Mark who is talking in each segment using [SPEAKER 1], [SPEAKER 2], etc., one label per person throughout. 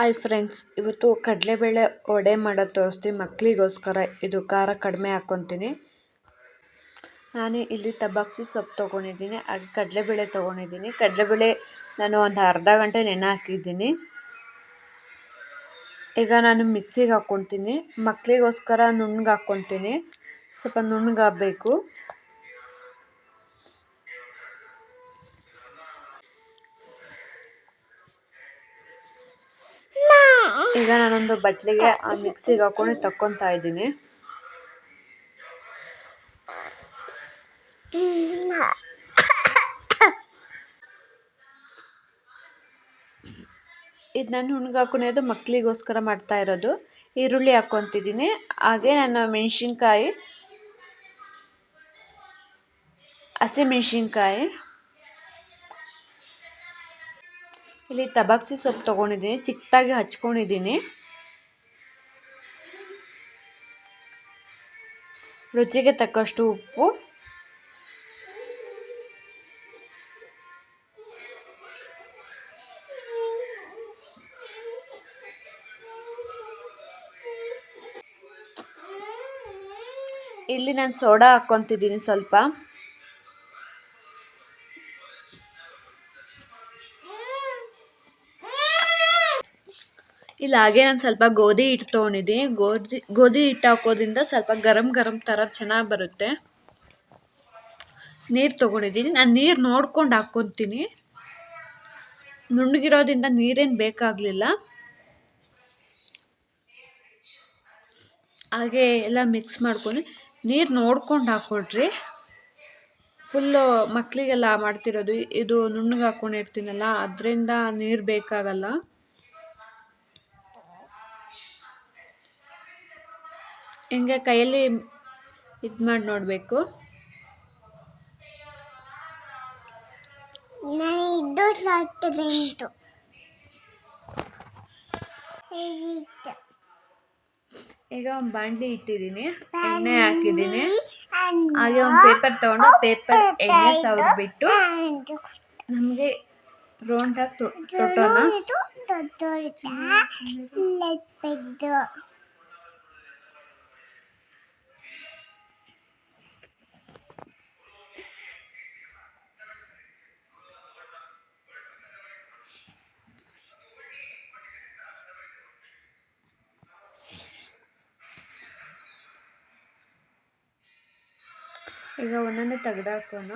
[SPEAKER 1] Hi friends, ಇವತ್ತು ಕಡಲೆಬೇಳೆ ವಡೆ ಮಾಡೋದು ತೋರಿಸ್ತೀನಿ. ಮಕ್ಕಳಿಗೋಸ್ಕರ ಇದು ಖಾರ ಕಡಿಮೆ ಹಾಕ್ಕೊತೀನಿ. ನಾನು ಇಲ್ಲಿ ತಬಾಕ್ಸಿ ಸೊಪ್ಪು ತೊಗೊಂಡಿದ್ದೀನಿ, ಹಾಗೆ ಕಡಲೆಬೇಳೆ ತೊಗೊಂಡಿದ್ದೀನಿ. ಕಡಲೆಬೇಳೆ ನಾನು ಒಂದು ಅರ್ಧ ಗಂಟೆ ನೆನೆ ಹಾಕಿದ್ದೀನಿ. ಈಗ ನಾನು ಮಿಕ್ಸಿಗೆ ಹಾಕ್ಕೊತೀನಿ ಮಕ್ಕಳಿಗೋಸ್ಕರ ನುಣ್ಣಗೆ ಹಾಕ್ಕೊತೀನಿ ಸ್ವಲ್ಪ ನುಣ್ಣಗಾಗಬೇಕು. ಈಗ ನಾನೊಂದು ಬಟ್ಲಿಗೆ ಆ ಮಿಕ್ಸಿಗೆ ಹಾಕೊಂಡು ತಕ್ಕೊತಾ ಇದ್ದೀನಿ. ಇದು ನಾನು ಹುಣ್ಗಾಕೊಂಡಿರೋದು ಮಕ್ಕಳಿಗೋಸ್ಕರ ಮಾಡ್ತಾ ಇರೋದು. ಈರುಳ್ಳಿ ಹಾಕೊತಿದ್ದೀನಿ ಹಾಗೆ ನಾನು ಮೆಣಸಿನ್ಕಾಯಿ ಹಸಿಮೆಣ್ಸಿನ್ಕಾಯಿ ಇಲ್ಲಿ ತಬಾಕ್ಸಿ ಸೊಪ್ಪು ತೊಗೊಂಡಿದ್ದೀನಿ ಚಿಕ್ಕದಾಗಿ ಹಚ್ಕೊಂಡಿದ್ದೀನಿ. ರುಚಿಗೆ ತಕ್ಕಷ್ಟು ಉಪ್ಪು. ಇಲ್ಲಿ ನಾನು ಸೋಡಾ ಹಾಕ್ಕೊತಿದ್ದೀನಿ ಸ್ವಲ್ಪ. ಇಲ್ಲ, ಹಾಗೆ ನಾನು ಸ್ವಲ್ಪ ಗೋಧಿ ಹಿಟ್ಟು ತೊಗೊಂಡಿದ್ದೀನಿ ಗೋಧಿ ಗೋಧಿ ಹಿಟ್ಟು ಹಾಕೋದ್ರಿಂದ ಸ್ವಲ್ಪ ಗರಮ್ ಗರಮ್ ಥರ ಚೆನ್ನಾಗಿ ಬರುತ್ತೆ. ನೀರು ತೊಗೊಂಡಿದ್ದೀನಿ. ನಾನು ನೀರು ನೋಡ್ಕೊಂಡು ಹಾಕ್ಕೊತೀನಿ ನುಣ್ಣಗಿರೋದ್ರಿಂದ ನೀರೇನು ಬೇಕಾಗಲಿಲ್ಲ. ಹಾಗೆ ಎಲ್ಲ ಮಿಕ್ಸ್ ಮಾಡ್ಕೊಂಡು ನೀರು ನೋಡ್ಕೊಂಡು ಹಾಕ್ಕೊಡ್ರಿ ಫುಲ್ಲು ಮಕ್ಕಳಿಗೆಲ್ಲ ಮಾಡ್ತಿರೋದು, ಇದು ನುಣ್ಣಗೆ ಹಾಕ್ಕೊಂಡಿರ್ತೀನಲ್ಲ ಅದರಿಂದ ನೀರು ಬೇಕಾಗಲ್ಲ. ಹಿಂಗೆ ಕೈಯಲ್ಲಿ ಇದು ಮಾಡಿ ನೋಡಬೇಕು? ಈಗ ಒಂದು ಬಾಂಡ್ಲಿ ಇಟ್ಟಿದ್ದೀನಿ ಎಣ್ಣೆ ಹಾಕಿದ್ದೀನಿ. ಹಾಗೆ ಒಂದು ಪೇಪರ್ ತಗೊಂಡು ಪೇಪರ್ ಎಣ್ಣೆ ಸವದ್ಬಿಟ್ಟು ನಮಗೆ ರೌಂಡಾಗಿ ತೊಟ್ಟೋಣ ಈಗ ಒಂದೊಂದೇ ತೆಗ್ದಾಕೋಣ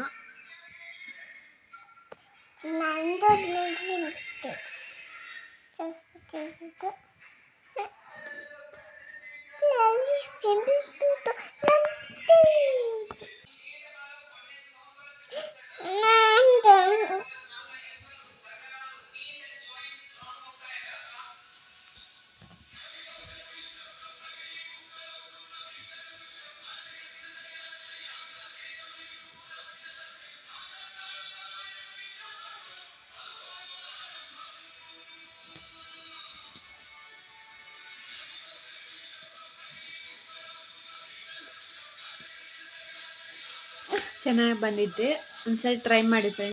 [SPEAKER 1] ಚೆನ್ನಾಗಿ ಬಂದಿದ್ದೆ. ಒಂದ್ಸರಿ ಟ್ರೈ ಮಾಡಿ ಫ್ರೆಂಡ್ಸ್